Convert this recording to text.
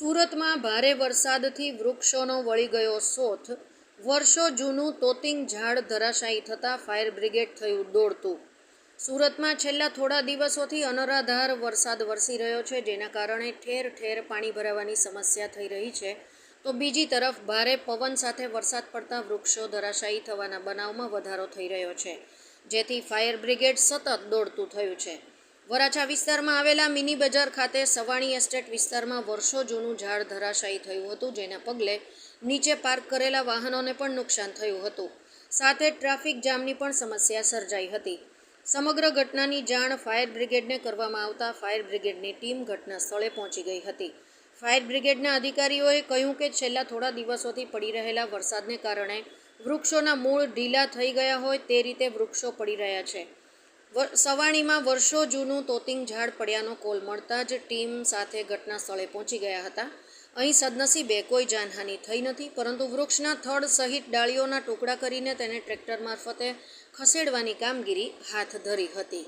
સુરતમાં ભારે વરસાદથી વૃક્ષોનો વળી ગયો શોથ. વર્ષો જૂનું તોતિંગ ઝાડ ધરાશાયી થતાં ફાયર બ્રિગેડ થયું દોડતું. સુરતમાં છેલ્લા થોડા દિવસોથી અનરાધાર વરસાદ વરસી રહ્યો છે, જેના કારણે ઠેર ઠેર પાણી ભરાવાની સમસ્યા થઈ રહી છે. તો બીજી તરફ, ભારે પવન સાથે વરસાદ પડતા વૃક્ષો ધરાશાયી થવાના બનાવમાં વધારો થઈ રહ્યો છે, જેથી ફાયર બ્રિગેડ સતત દોડતું થયું છે. વરાછા વિસ્તારમાં આવેલા મિની બજાર ખાતે સવાણી એસ્ટેટ વિસ્તારમાં વર્ષો જૂનું ઝાડ ધરાશાયી થયું હતું, જેના પગલે નીચે પાર્ક કરેલા વાહનોને પણ નુકસાન થયું હતું. સાથે ટ્રાફિક જામની પણ સમસ્યા સર્જાઈ હતી. સમગ્ર ઘટનાની જાણ ફાયર બ્રિગેડને કરવામાં આવતા ફાયર બ્રિગેડની ટીમ ઘટના સ્થળે પહોંચી ગઈ હતી. ફાયર બ્રિગેડના અધિકારીઓએ કહ્યું કે છેલ્લા થોડા દિવસોથી પડી રહેલા વરસાદને કારણે વૃક્ષોના મૂળ ઢીલા થઈ ગયા હોય તે રીતે વૃક્ષો પડી રહ્યા છે. સવાણીમાં વર્ષો જૂનું તોતિંગ ઝાડ પડ્યાનો કોલ મળતા જ ટીમ સાથે ઘટના સ્થળે પહોંચી ગયા હતા. અહીં સદનસીબે કોઈ જાનહાનિ થઈ નથી, પરંતુ વૃક્ષના થડ સહિત ડાળીઓના ટુકડા કરીને તેને ટ્રેક્ટર મારફતે ખસેડવાની કામગીરી હાથ ધરી હતી.